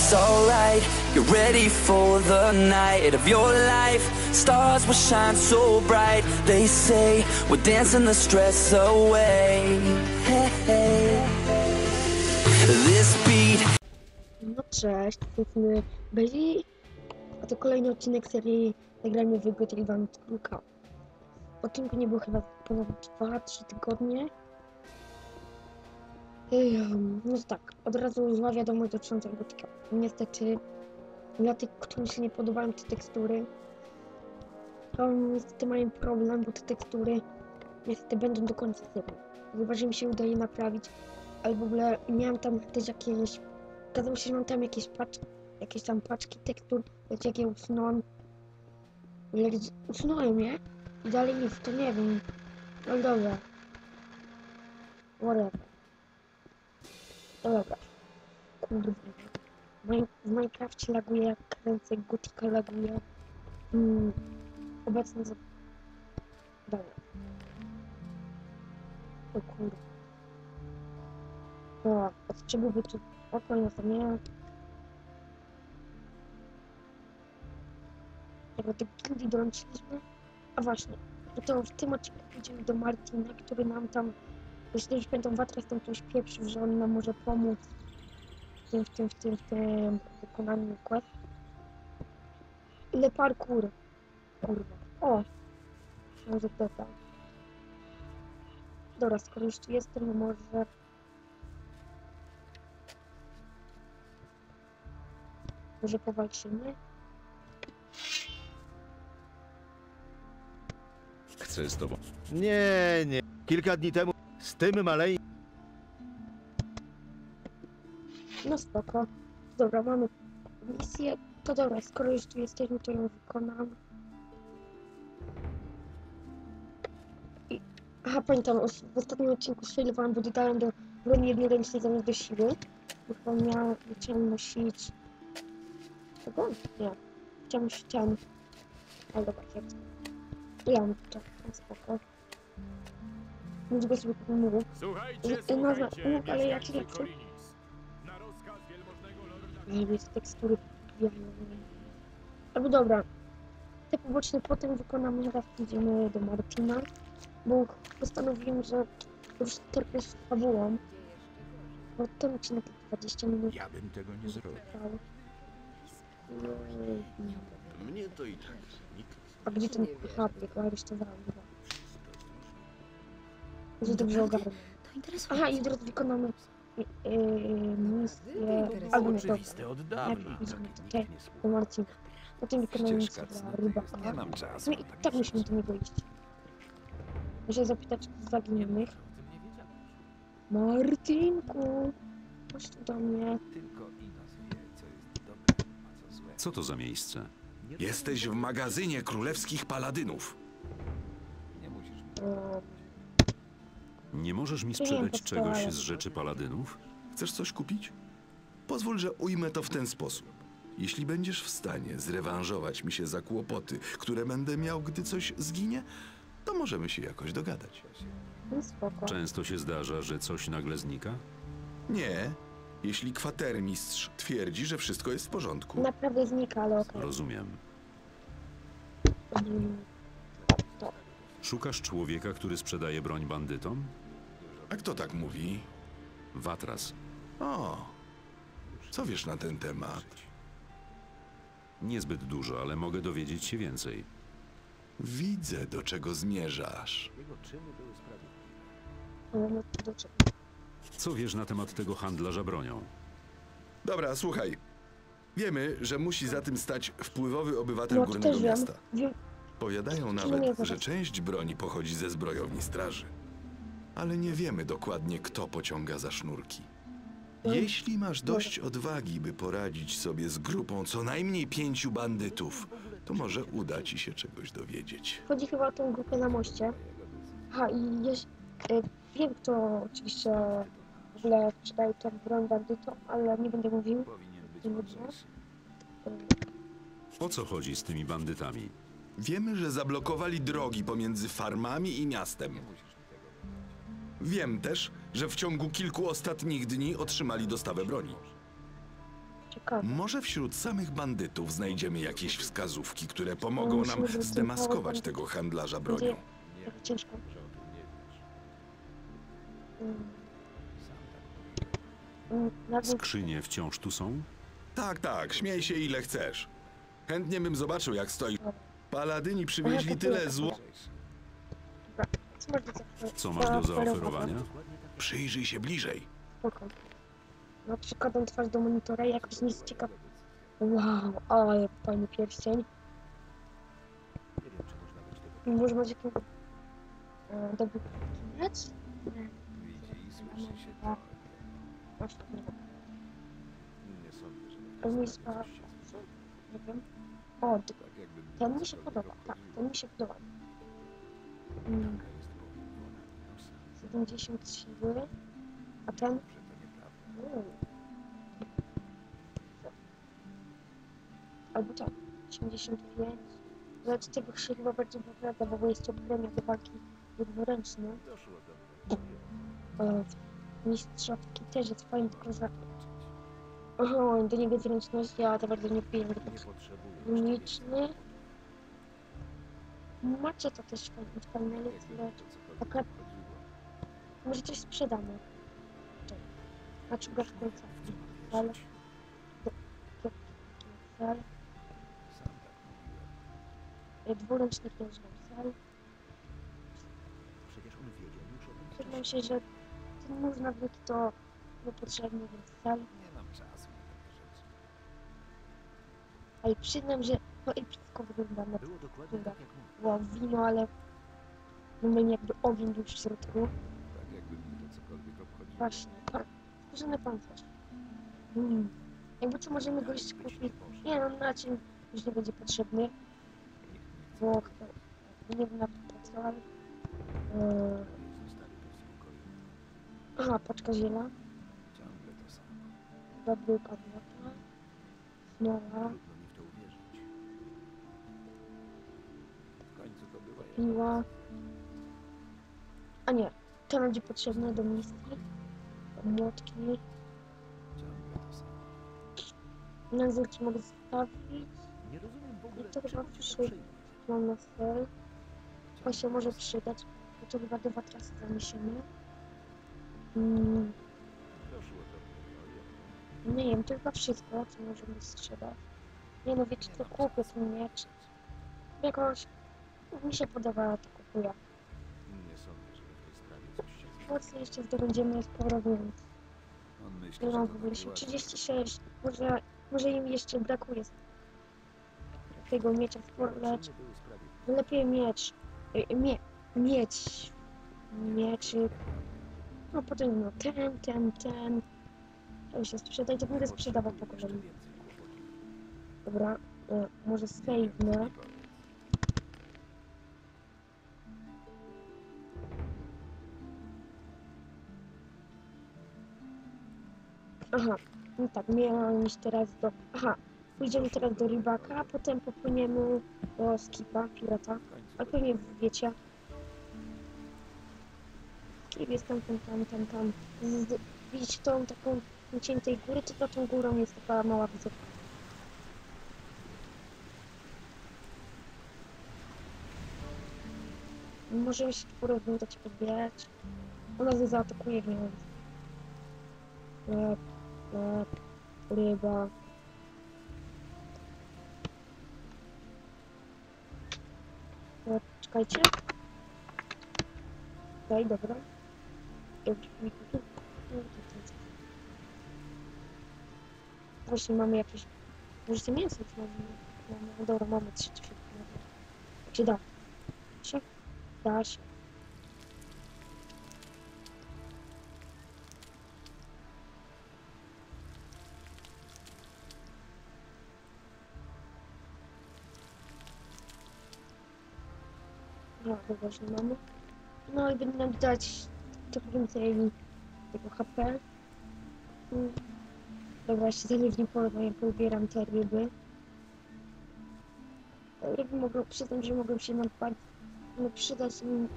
It's alright, you're ready for the night of your life. Stars will shine so bright. They say we're dancing the stress away. Hey, hey. This beat No cześć, jesteśmy byli, a to kolejny odcinek serii Zagrajmy w Event Trójka. Odcinku nie było chyba ponad 2-3 tygodnie. No tak, od razu zła wiadomość dotycząca Gotika. Niestety, dla tych, którym się nie podobają te tekstury, to niestety mają problem, bo te tekstury niestety będą do końca serii. Chyba, że mi się udaje naprawić, ale w ogóle miałem tam też jakieś Okazało się, że mam tam jakieś paczki, jakieś tam paczki tekstur, lecz jak je usunąłem, usunąłem je i dalej nic, to nie wiem. No dobra. Whatever. No dobra. W Min- W Minecrafcie laguje jak kręcę, Gotika laguje. Mm. Obecnie za... Dobra. O kurde. No, od czego by tu to nie. Jak do gildii dołączyliśmy. A właśnie, to w tym odcinku pójdziemy do Martina, który nam tam, jeśli już pamiętam, Watras tam coś pieprzył, że on nam może pomóc w tym, w tym, w tym, w tym wykonaniu quest. Ile parkour. Kurwa. O! Może to tak. Dobra, skoro już jestem, może Może powalczymy? Chcę z tobą. Nie, nie. Kilka dni temu z tym maleńkim No spoko. Dobra, mamy misję. To dobra, skoro już tu jesteśmy, to ją wykonam. I... Aha, pamiętam, w ostatnim odcinku sfailowałem, bo dodałem do broni jednoręcznej zamiast do siły. Bo chyba miałem, chciałem nosić... Czego? Nie. Chciałem nosić. Ale dobra, jak... Ja mam to, spoko. Więc go sobie. Słuchajcie, i można- słuchajcie, no, ale jak mieszkańcy lepszy? Na rozkaz wielmożnego lorda Nie wiem, tekstury. Albo dobra. Te poboczne potem wykonamy, teraz idziemy do Martina, bo postanowiłem, że już terpię z fabułą. Bo ten odcinek 20 minut Ja bym tego nie zrobił. trwał. Jej. Mnie to i tak nikt. A gdzie ten hub, jego aresztowałem chyba. Że dobrze ogarnę. To interesujące. Aha, i teraz wykonamy yy, misję... Albo nie, dobra. Oczywiste od dawna. Tak nie do Marcin. Potem wykonamy misję Ścieżka dla cnoty rybaka. jest, Nie mam czasu. No i tak musimy do niego iść. Muszę zapytać zaginionych. Martinku! Chodź tu do mnie. Co jest to za miejsce? Jesteś w magazynie królewskich paladynów. Nie musisz Nie możesz mi sprzedać czegoś z rzeczy paladynów? Chcesz coś kupić? Pozwól, że ujmę to w ten sposób. Jeśli będziesz w stanie zrewanżować mi się za kłopoty, które będę miał, gdy coś zginie, to możemy się jakoś dogadać. no spoko. Często się zdarza, że coś nagle znika? Nie, jeśli kwatermistrz twierdzi, że wszystko jest w porządku. Naprawdę znika, ale okej. Rozumiem. Mm. Szukasz człowieka, który sprzedaje broń bandytom? A kto tak mówi? Watras. O, co wiesz na ten temat? Niezbyt dużo, ale mogę dowiedzieć się więcej. Widzę, do czego zmierzasz. Co wiesz na temat tego handlarza bronią? Dobra, słuchaj. Wiemy, że musi za tym stać wpływowy obywatel No to górnego też wiem. miasta. wiem. Powiadają nawet, że część broni pochodzi ze zbrojowni straży. Ale nie wiemy dokładnie, kto pociąga za sznurki. Jeśli masz dość odwagi, by poradzić sobie z grupą co najmniej pięciu bandytów, to może uda ci się czegoś dowiedzieć. Chodzi chyba o tą grupę na moście. Aha, i jeś, y, wiem, kto oczywiście w ogóle sprzedaje tą broń bandytom, ale nie będę mówił. Powinien być Nie. Y, O co chodzi z tymi bandytami? Wiemy, że zablokowali drogi pomiędzy farmami i miastem. Wiem też, że w ciągu kilku ostatnich dni otrzymali dostawę broni. ciekawe. Może wśród samych bandytów znajdziemy jakieś wskazówki, które pomogą nam zdemaskować tego handlarza bronią. ciężko. Mm. Mm, Skrzynie wciąż tu są? Tak, tak, śmiej się ile chcesz. Chętnie bym zobaczył, jak stoi. Paladyni przywieźli tyle zło... co masz do zaofer- Co masz do zaoferowania? Przyjrzyj się bliżej. Spoko. No przykładam twarz do monitora i jakoś nic ciekawe. Wow, ale fajny pierścień. Może masz jakiś e, dobry miecz? Nie. A, Właśnie nie wiem. Pełnictwa... Nie wiem. O, ty- ten mi się podoba. Tak, ten mi się podoba. Mm. 70 siły. A ten? Mm. Albo tak, 85. Ale do tego chyba bardziej wygląda, bo jest to premia do walki jednoręcznej. E, Mistrzowski też jest fajny, tylko że... Oho, do niego zręczności, a to bardzo nie piję. Uniczny. Macie to też fajne ale taka... Może coś sprzedamy. Znaczy go w końcu. Ale... Cel. Dwuręczny księżniczek. Przyznam się, że ten nóż na wieki to niepotrzebny, więc cel. Ale przyznam, że to epicko wygląda na wygląda. Wow, wino, ale mamy jakby ogień już w środku. Właśnie, tak. Skórzany pancerz. Mm. Jakby co możemy go jeszcze kupić? Nie no, na czym już nie będzie potrzebny. Bo chyba- nie wiem na co, ale... Eee... Aha, paczka ziela. Babryka złota. Smoła. Piła. A nie, to będzie potrzebne do misji. Młotki. Nazywki mogę zostawić. Nie rozumiem w I to chyba czemu cię przy- to przejmuje. Mam na sel. To się może przydać. bo To chyba dwa trasy zaniesiemy. Mm, mnie, nie wiem, to chyba wszystko, co możemy sprzedać. Nie no, wiecie co, kupię ten miecz. Jakoś mi się podoba, to kupuję. Nie sądzę, że w tej sprawie coś się Mocno jeszcze zdobędziemy sporo, więc On myśli, że mam to w ogóle się. łatwe. 36, może, może im jeszcze brakuje tego miecza sporo, lecz Zobaczymy, był sprawiedliwy. lepiej miecz, y, mie, mieć mieczyk, no potem no ten, ten, ten, to się sprzedać, to będę sprzedawał po kolei. Dobra, y, może save'nę, aha, no tak, miałam iść teraz do, aha, pójdziemy teraz do rybaka, a potem popłyniemy do skipa, pirata, ale pewnie wiecie, skip jest tam, tam, tam, tam, tam, Z, widzicie tą taką ciętej góry, to tą górą jest taka mała wysoka. Możemy się tu rozwiązać, podbierać. Ona zaatakuje, więc... E, Czekajcie. Okej, dobra. E, mi tu- tu- tu- tu- tu. Właśnie mamy jakieś... Możecie mięso tu mamy. mamy- Dobra, mamy trzy czy Czy da? Się? No, dobra, że mamy. No i będę nam dać trochę więcej tego HP. Mm. Dobra, jeszcze zależnie pole, jak pobieram te ryby. Te Ryby mogą, przyznam, że mogą się nam bardzo no, przydać im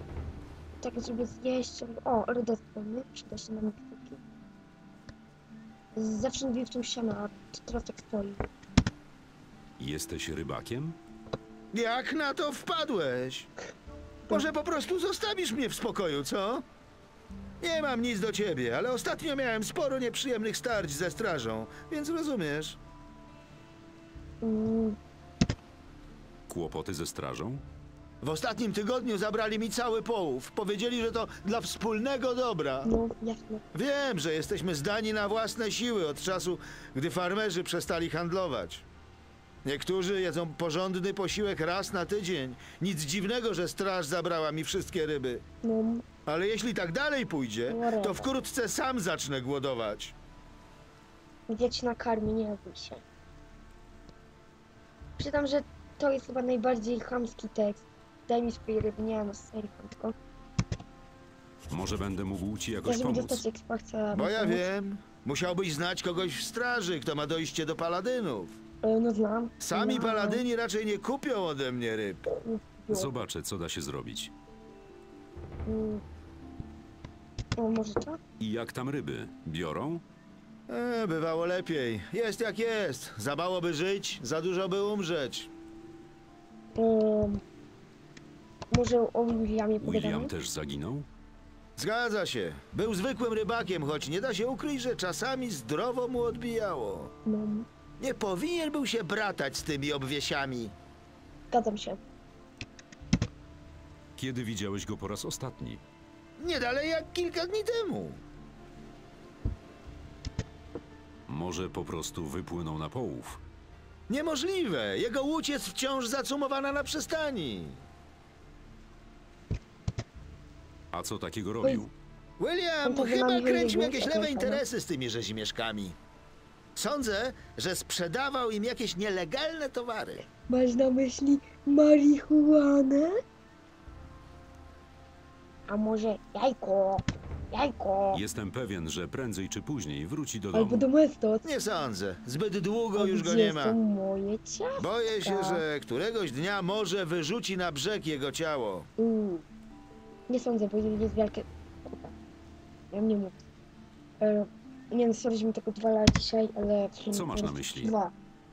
tak, żeby zjeść. O, redestony, przyda się nam kwiatki. Zawsze mówił w tym ściana, a teraz tak stoi. Jesteś rybakiem? Jak na to wpadłeś? Może po prostu zostawisz mnie w spokoju, co? Nie mam nic do ciebie, ale ostatnio miałem sporo nieprzyjemnych starć ze strażą, więc rozumiesz. Kłopoty ze strażą? W ostatnim tygodniu zabrali mi cały połów. Powiedzieli, że to dla wspólnego dobra. no, jasne. Wiem, że jesteśmy zdani na własne siły od czasu, gdy farmerzy przestali handlować. Niektórzy jedzą porządny posiłek raz na tydzień. Nic dziwnego, że straż zabrała mi wszystkie ryby. No, Ale jeśli tak dalej pójdzie, to wkrótce sam zacznę głodować. ja ci nakarmię, nie bój się. Przyznam, że to jest chyba najbardziej chamski tekst. Daj mi swoje ryby, nie no, serio, tylko. Może będę mógł ci Ja jakoś żeby pomóc? dostać expa chcę... Bo ja pomóc. wiem, musiałbyś znać kogoś w straży, kto ma dojście do paladynów. E, No znam. Sami Ja- paladyni raczej nie kupią ode mnie ryb. No, Zobaczę, co da się zrobić. mm. O, może co? I jak tam ryby? Biorą? E, bywało lepiej. Jest jak jest. Za mało by żyć, za dużo by umrzeć. Em, może o Williamie pogadamy? William też zaginął? Zgadza się. Był zwykłym rybakiem, choć nie da się ukryć, że czasami zdrowo mu odbijało. No, Nie powinien był się bratać z tymi obwiesiami. zgadzam się. Kiedy widziałeś go po raz ostatni? Nie dalej jak kilka dni temu. Może po prostu wypłynął na połów? Niemożliwe. Jego łódź jest wciąż zacumowana na przystani. A co takiego robił? William No chyba kręcił jakieś lewe pana. interesy z tymi rzezimieszkami. Sądzę, że sprzedawał im jakieś nielegalne towary. Masz na myśli marihuanę? A może jajko? Jajko! Jestem pewien, że prędzej czy później wróci do Albo domu. domestos. Nie sądzę. Zbyt długo A już go gdzie nie ma. są moje ciastka? Boję się, że któregoś dnia może wyrzuci na brzeg jego ciało. Mm. Nie sądzę, bo jest wielkie... Kurwa. Ja nie mówię. E, nie no, mi tego dwa lata dzisiaj, ale... w sumie Co masz na myśli? Dwa.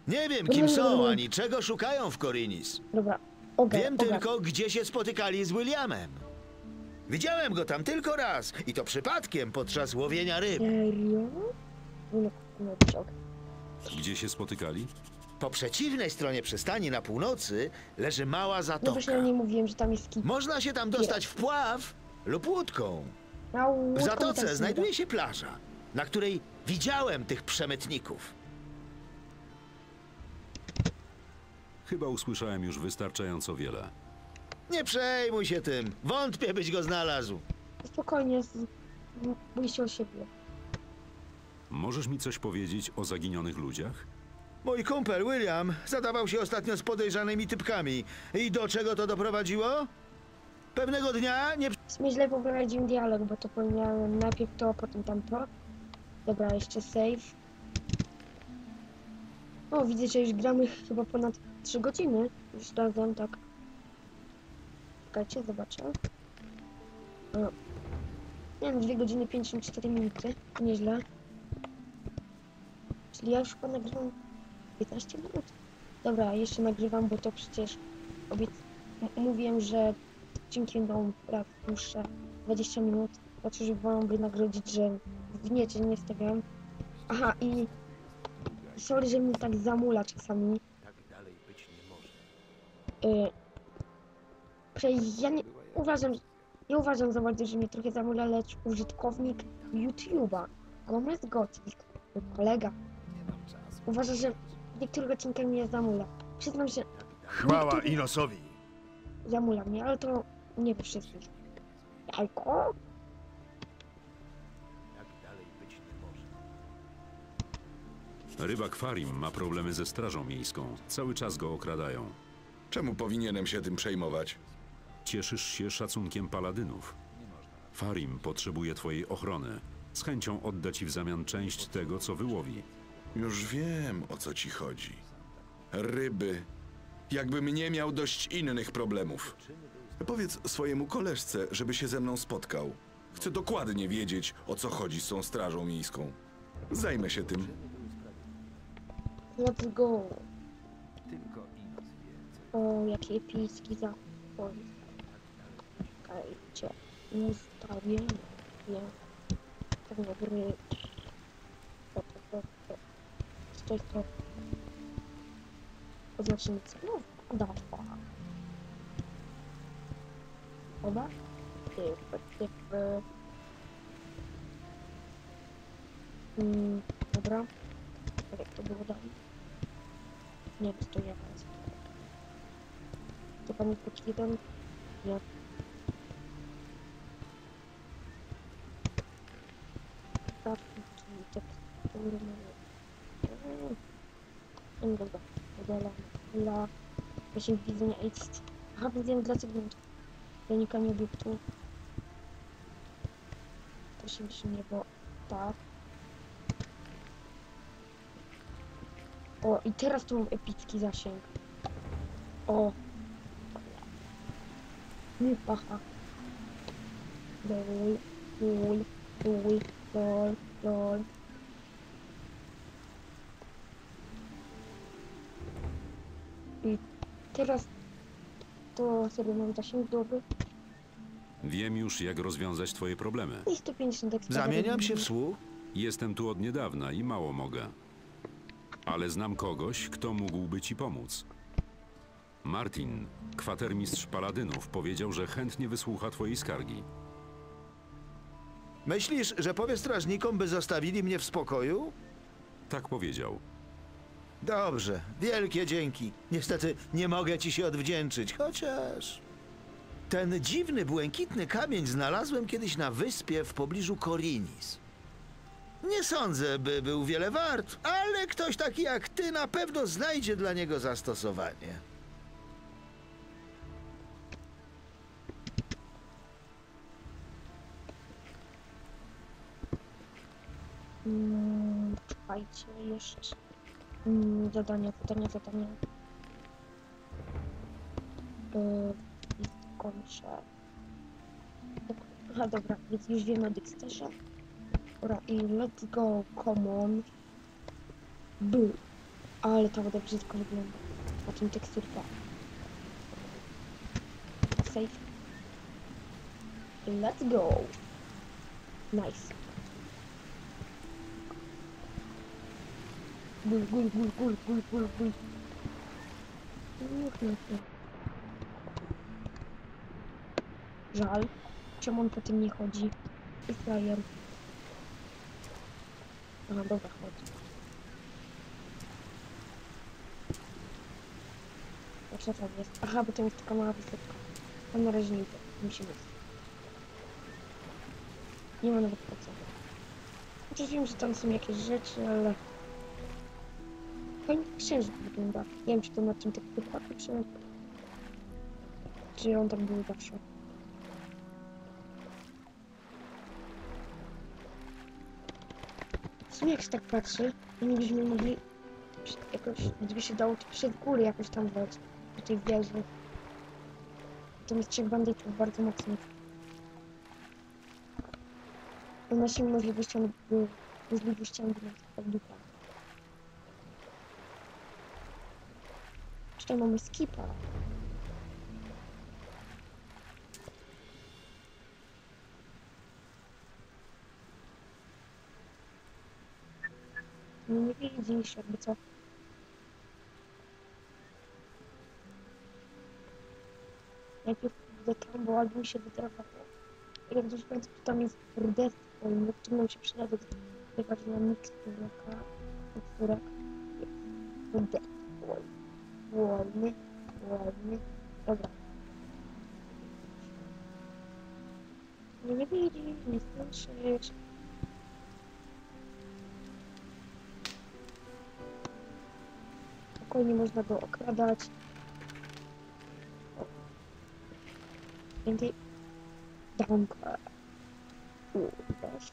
Nie wiem, kim są ani czego szukają w Korinis. Dobra. Ogar, Wiem ogar. tylko, gdzie się spotykali z Williamem. Widziałem go tam tylko raz i to przypadkiem podczas łowienia ryb. Serio? No, no, no, dobrze. Gdzie się spotykali? Po przeciwnej stronie przystani na północy leży mała No zatoka. właśnie ja nie mówiłem, że tam jest kit. Można się tam dostać w pław lub łódką. Na W łódką zatoce znajduje się plaża, na której widziałem tych przemytników. Chyba usłyszałem już wystarczająco wiele. Nie przejmuj się tym. Wątpię, byś go znalazł. Spokojnie, z... bój się o siebie. Możesz mi coś powiedzieć o zaginionych ludziach? Mój kumpel William zadawał się ostatnio z podejrzanymi typkami. I do czego to doprowadziło? Pewnego dnia nie W sumie źle poprowadziłem dialog, bo to powiedziałem najpierw to, potem tamto. Dobra, jeszcze save. O, widzę, że już gramy chyba ponad 3 godziny. Już razem, tak. Czekajcie, zobaczę. O. Nie no, 2 godziny 54 minuty. Nieźle. Czyli ja już chyba nagrywam 15 minut. Dobra, jeszcze nagrywam, bo to przecież obiec... mówiłem, że odcinki będą raz dłuższe 20 minut. Znaczy, żeby wam wynagrodzić, że w niecie nie stawiam. Aha, i sorry, że mnie tak zamula czasami. Tak dalej być nie może. Y, że ja nie uważam, nie uważam za bardzo, że mnie trochę zamula, lecz użytkownik YouTube'a, Gomez Gothic, mój kolega, uważa, że niektórych odcinkach mnie zamula. Przyznam się, Chwała Inosowi. zamula mnie, ale to nie we wszystkich. Jajko? Rybak Farim ma problemy ze strażą miejską. Cały czas go okradają. Czemu powinienem się tym przejmować? Cieszysz się szacunkiem paladynów. Farim potrzebuje twojej ochrony. Z chęcią odda ci w zamian część tego, co wyłowi. Już wiem, o co ci chodzi. Ryby. Jakbym nie miał dość innych problemów. Powiedz swojemu koleżce, żeby się ze mną spotkał. Chcę dokładnie wiedzieć, o co chodzi z tą strażą miejską. Zajmę się tym. Let's go. Tylko Inos wie, co O, jaki epicki zapój. Czekajcie. Ustawienie. Tego gry. To, to, to, to. Co to jest to? Oznaczenie? Typy, typy. Mm, dobra. Tak jak to było dalej. Nie to nie jest. To pan pod jeden? Nie. Grafiki, tekstury, mm. No dobra, udalamy. Dla właśnie widzenia jest. Aha, widzenia dla segmentu. Zanikanie obiektu. To się myśli niebo. Tak. O, i teraz tu mam epicki zasięg. O. Nie pacha. Lol, lol, lol, lol, lol. I teraz to sobie mam zasięg dobry. Wiem już, jak rozwiązać twoje problemy. I 150 ekstra. Zamieniam się w słuch. Jestem tu od niedawna i mało mogę. Ale znam kogoś, kto mógłby ci pomóc. Martin, kwatermistrz paladynów, powiedział, że chętnie wysłucha twojej skargi. Myślisz, że powie strażnikom, by zostawili mnie w spokoju? Tak powiedział. Dobrze, wielkie dzięki. Niestety nie mogę ci się odwdzięczyć, chociaż... Ten dziwny, błękitny kamień znalazłem kiedyś na wyspie w pobliżu Korinis. Nie sądzę, by był wiele wart, ale ktoś taki jak ty na pewno znajdzie dla niego zastosowanie. Mm, czekajcie, jeszcze. Mm, zadania, zadania, zadania. Yy, kończę. Aha, dobra, więc już wiemy o Dexterze. Dobra, i let's go, common. Był. Ale to woda brzydko wygląda. Na tym teksturka. Save. Let's go. Nice. Gul, gul, gul, gul, gul, gul, gul. Żal. Czemu on po tym nie chodzi? Frajer. Aha, dobra, chodź. A co tam jest? Aha, bo to jest taka mała wysepka. A na razie nie idę. Musimy. Nie ma nawet po co. Chociaż wiem, że tam są jakieś rzeczy, ale... Fajnie księżyc wygląda. Nie wiem, czy to na czym tak wypadku, czy... Czy on tak był zawsze. Sumie jak się tak patrzy, to my byśmy mogli jakoś, gdyby się dało, to przed góry jakoś tam wejść, do tej wieży. Tam jest trzech bandytów bardzo mocnych. I naszymi możliwościami były możliwościami były tak dupa. Tutaj mamy skipa. Nie widzisz jakby co. Najpierw do bo albo mi się wytrafało. Jak ktoś pamięta, to tam jest rudestwo i niektórym się przyda do wykaz na miksturka, miksturek. Rudestwo. Wolny, wolny. Dobra. Nie, nie widzisz, nie słyszysz. Spokojnie można go okradać. Więcej. Udasz.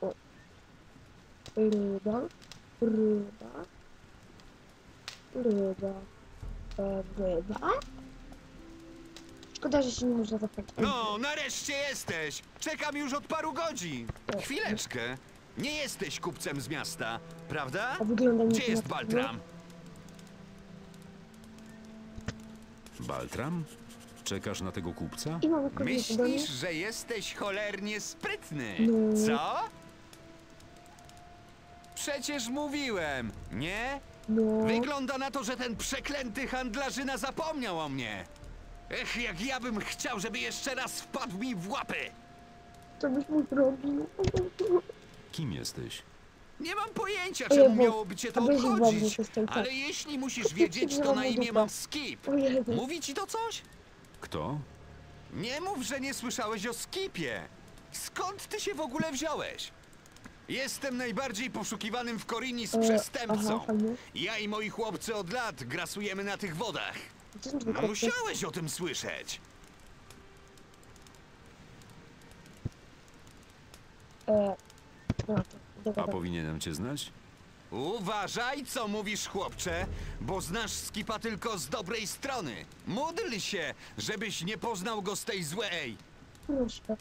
O. Ryba. Ryba. Ryba. E, Ryba. Szkoda, że się nie można zapytać. No, nareszcie jesteś! Czekam już od paru godzin. Chwileczkę. Nie jesteś kupcem z miasta, prawda? A wygląda mi Gdzie to jest na- Baltram? Baltram? Czekasz na tego kupca? I mamy kobietę do niej. Myślisz, że jesteś cholernie sprytny, No. co? Przecież mówiłem, nie? No, Wygląda na to, że ten przeklęty handlarzyna zapomniał o mnie. Ech, jak ja bym chciał, żeby jeszcze raz wpadł mi w łapy. co byś mu zrobił? Kim jesteś? Nie mam pojęcia, czemu miałoby cię to obchodzić. tak. Ale jeśli musisz wiedzieć, to na imię mam Skip. O Jezu. Mówi ci to coś? Kto? Nie mów, że nie słyszałeś o Skipie. Skąd ty się w ogóle wziąłeś? Jestem najbardziej poszukiwanym w Korinis E, przestępcą. aha, fajnie. Ja i moi chłopcy od lat grasujemy na tych wodach. No musiałeś o tym słyszeć. E, A powinienem cię znać? Uważaj, co mówisz, chłopcze, bo znasz Skipa tylko z dobrej strony. Módl się, żebyś nie poznał go z tej złej. proszę.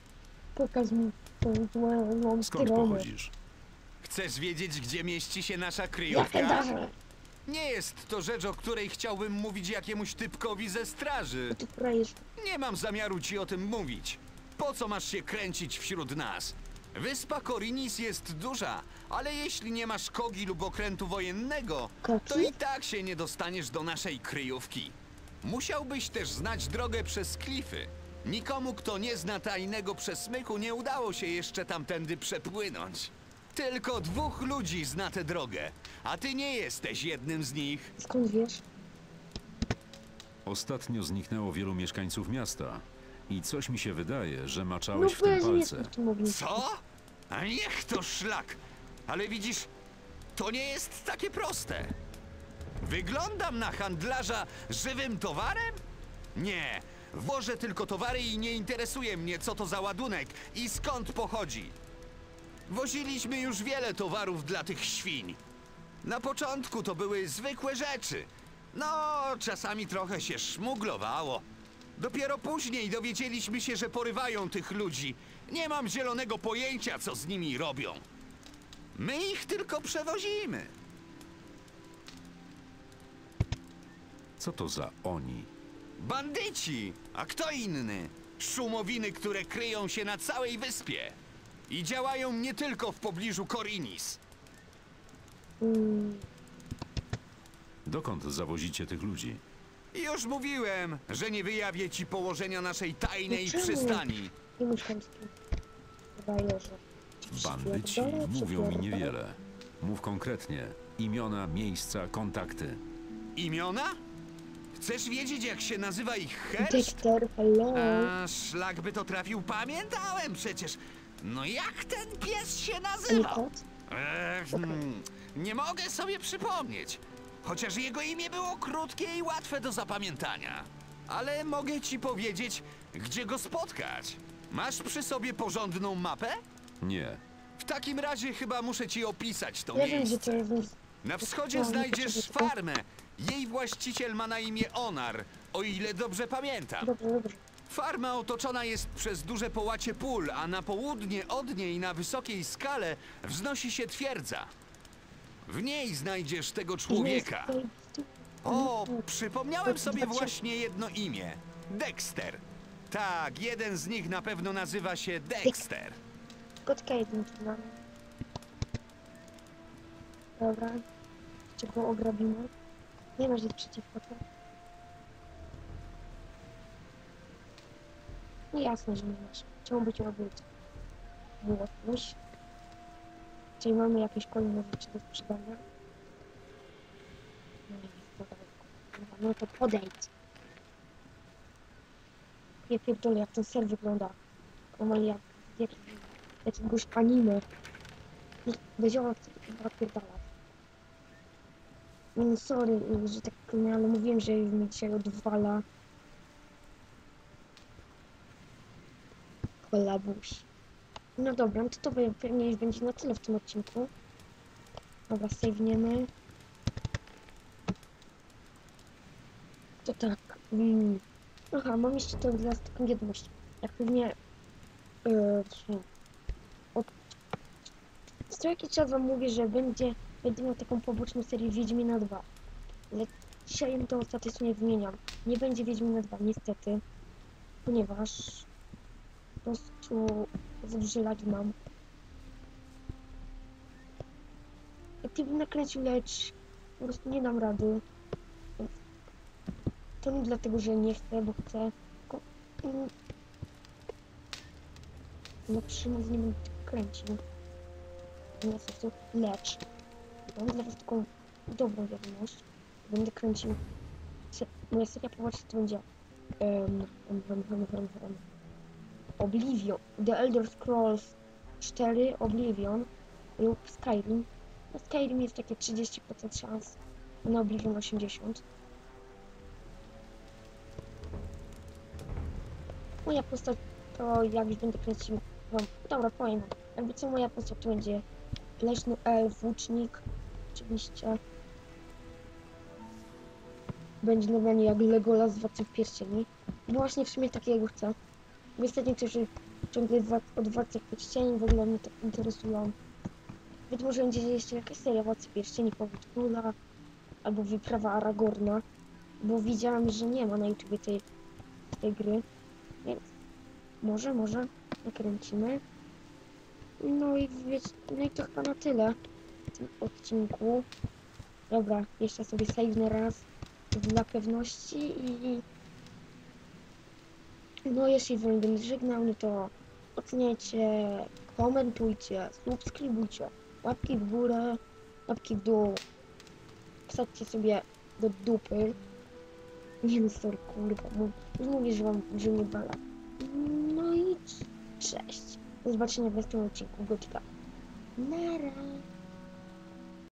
Pokaż mi tą złą, Skąd stronę. pochodzisz? Chcesz wiedzieć, gdzie mieści się nasza Jakie kryjówka? Nie jest to rzecz, o której chciałbym mówić jakiemuś typkowi ze straży. Ty krajesz. Nie mam zamiaru ci o tym mówić. Po co masz się kręcić wśród nas? Wyspa Korinis jest duża, ale jeśli nie masz kogi lub okrętu wojennego, to i tak się nie dostaniesz do naszej kryjówki. Musiałbyś też znać drogę przez klify. Nikomu, kto nie zna tajnego przesmyku, nie udało się jeszcze tamtędy przepłynąć. Tylko dwóch ludzi zna tę drogę, a ty nie jesteś jednym z nich. Skąd wiesz? Ostatnio zniknęło wielu mieszkańców miasta. I coś mi się wydaje, że No maczałeś w tym weź nie palce. w tym ognisku. Co? A niech to szlak! Ale widzisz, to nie jest takie proste. Wyglądam na handlarza żywym towarem? Nie, wożę tylko towary i nie interesuje mnie, co to za ładunek i skąd pochodzi. Woziliśmy już wiele towarów dla tych świń. Na początku to były zwykłe rzeczy. No, czasami trochę się szmuglowało. Dopiero później dowiedzieliśmy się, że porywają tych ludzi. Nie mam zielonego pojęcia, co z nimi robią. My ich tylko przewozimy. Co to za oni? Bandyci! A kto inny? Szumowiny, które kryją się na całej wyspie. I działają nie tylko w pobliżu Korinis. Dokąd zawozicie tych ludzi? Już mówiłem, że nie wyjawię ci położenia naszej tajnej Dlaczego? przystani. I mieszkam z kim? Frajerze. Bandyci mówią mi niewiele. Mów konkretnie. Imiona, miejsca, kontakty. Imiona? Chcesz wiedzieć, jak się nazywa ich herszt? Hello. A, szlak by to trafił, pamiętałem przecież. No jak ten pies się A nie nazywał? kot? Ech, hmm, nie mogę sobie przypomnieć. Chociaż jego imię było krótkie i łatwe do zapamiętania. Ale mogę ci powiedzieć, gdzie go spotkać. Masz przy sobie porządną mapę? Nie. W takim razie chyba muszę ci opisać to Ja wiem, gdzie miejsce. to jest. Na wschodzie znajdziesz farmę. Jej właściciel ma na imię Onar, o ile dobrze pamiętam. Farma otoczona jest przez duże połacie pól, a na południe od niej na wysokiej skale wznosi się twierdza. W niej znajdziesz tego człowieka. O, przypomniałem sobie właśnie jedno imię. Dexter. Tak, jeden z nich na pewno nazywa się Dexter. Kotka jeden tu mamy. Dobra. Jeszcze go ograbimy. Nie masz nic przeciwko temu. No jasne, że nie masz. Czemu by cię robić? Było coś. Czyli mamy jakieś kolejne rzeczy do sprzedania. No no dobra. No to podejdź. Ja pierdolę, jak ten ser wygląda. Normalnie jak z jak, jakiegoś anime. Wiedziałam, co to chyba pierdala. No sorry, że tak powiem, ale mówiłem, że mi dzisiaj odwala. Kolabuś. No dobra, no to to pewnie będzie na tyle w tym odcinku. Dobra, save'niemy. To tak. Mm. Aha, mam jeszcze was taką wiadomość. Jak pewnie... Yy, od... Co jakiś czas wam mówię, że będzie, będę miał taką poboczną serię Wiedźmina 2. Ale dzisiaj to ostatecznie zmieniam. Nie będzie Wiedźmina 2, niestety. Ponieważ... Po prostu... Za duże lagi mam. Aktywnie nakręcił, lecz po prostu nie dam rady. To nie dlatego, że nie chcę, bo chcę. Tylko... mm, No nie będę tego kręcił. Nie chcę, lecz mam dla was taką dobrą wiadomość. Będę kręcił. Se moja seria popatrzcie, to będzie um, um, um, um, um, um. Oblivion, The Elder Scrolls 4, Oblivion lub Skyrim. Na Skyrim jest takie 30% szans, na Oblivion 80%. Moja postać to jak już będę kręcił wam, dobra powiem wam, jakby co moja postać to będzie leśny elf, włócznik, oczywiście. Będzie normalnie jak Legolas z Władcy Pierścieni. Bo właśnie w sumie takiego chcę. Ostatnio też ciągle od Władcy Pierścieni w ogóle mnie to interesują. Być może będzie jeszcze jakaś seria Władcy Pierścieni, Powód Króla, albo Wyprawa Aragorna, bo widziałam, że nie ma na YouTubie tej, tej gry, więc może, może nakręcimy. No i wiecie, no i to chyba na tyle w tym odcinku. Dobra, jeszcze sobie save'nę raz dla pewności i no jeśli wam będę żegnał, no to oceniajcie, komentujcie, subskrybujcie, łapki w górę, łapki w dół, wsadźcie sobie do dupy. Nie no, sorry, kurwa, mówię, że wam, że mnie bala. No i cześć. Do zobaczenia w następnym odcinku Gotika. Nara.